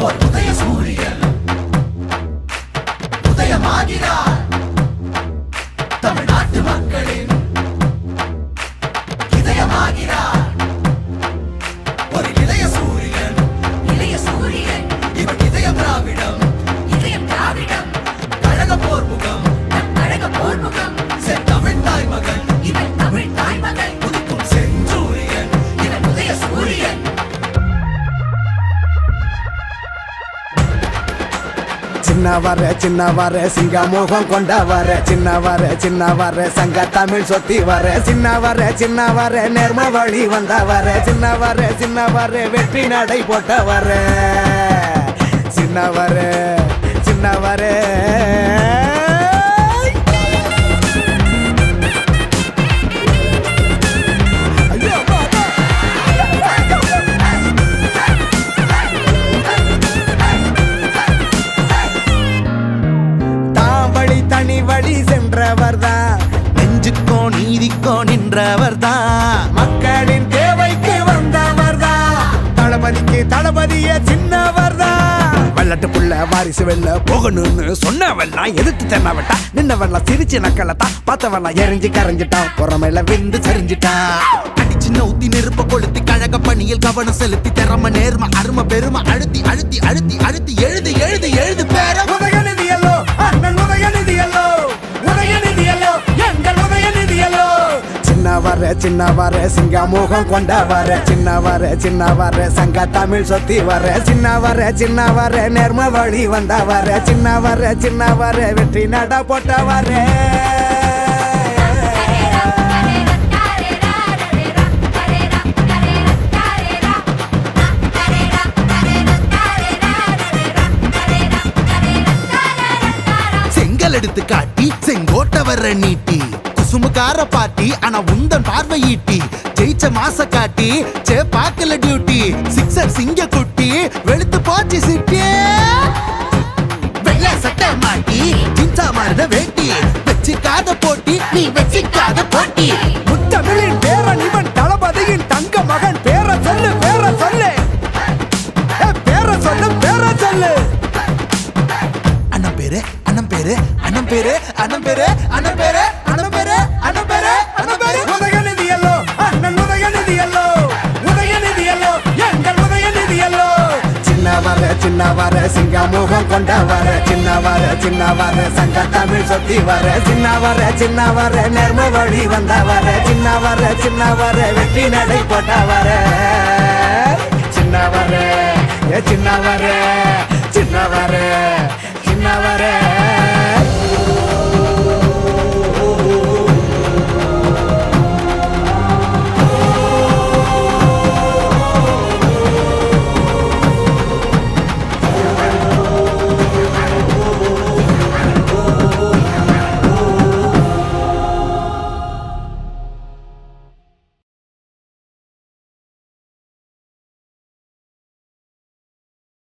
ஒரு உதய சூரியன் உதயமாகிறார் சின்ன வர சின்ன வர சிங்க மோகம் வர சின்ன வர சின்ன வர சங்க தமிழ் சொத்தி வர சின்ன வர சின்ன வர நேர்ம வழி வந்த வர சின்ன வர சின்ன வர வெற்றி நடை போட்ட வர சின்ன சின்ன வர தனி நெஞ்சுக்கோ நீதிக்கோ நின்றவர் தான் மக்களின் தேவைக்கு வந்தவர்தான் தளபதிக்கு தளபதிய சின்னவர்தான் வெள்ளட்டு புள்ள வாரிசு வெள்ள போகணும்னு சொன்னவெல்லாம் எதிர்த்து தென்னவட்டா? நின்னவெல்லாம் சிரிச்சு நக்கலத்தா? பார்த்தவெல்லாம் எரிஞ்சு கரைஞ்சிட்டான் பொறமையில விந்து சரிஞ்சிட்டான் அடிச்சு நவுத்தி நெருப்ப கொளுத்தி கழக பணியில் கவனம் செலுத்தி திறம நேர்ம அரும பெரும அழுத்தி அழுத்தி அழுத்தி அழுத்தி எழுதி எழுது சின்ன வர சிங்க மோகம் கொண்ட வர சின்ன வர சின்ன வர சங்க தமிழ் சொத்தி வர சின்ன வர சின்ன வர நேர்ம வழி வந்த வர சின்ன வர சின்ன வர வெற்றி நட போட்ட வர செங்கல் எடுத்து காட்டி செங்கோட்டவரை நீட்டி. குசுமுக்கார பாட்டி ஆனா உந்தன் பார்வையீட்டி ஜெயிச்ச மாச காட்டி சே பாக்கல டியூட்டி சிக்ஸர் சிங்க குட்டி வெளுத்து போச்சு சிட்டி. வெள்ள சட்டை மாட்டி ஜின்சா மாறுத வேட்டி. வச்சிக்காத போட்டி நீ வச்சிக்காத போட்டி. முத்தமிழின் பேரன் இவன் தளபதியின் தங்க மகன். பேர சொல்லு பேர சொல்லு. பேர சொல்லு பேர சொல்லு. அண்ணன் பேரு அண்ணன் பேரு அண்ணன் பேரு அண்ணன் பேரு அண்ணன் பேரு அண்ணன் அனபெற அனபெற அனபெற உதயநிதி எல்லோ அண்ணன் உதயநிதி எல்லோ உதயநிதி எல்லோ எங்கள் உதயநிதி எல்லோ சின்ன வர சின்ன வர சிங்க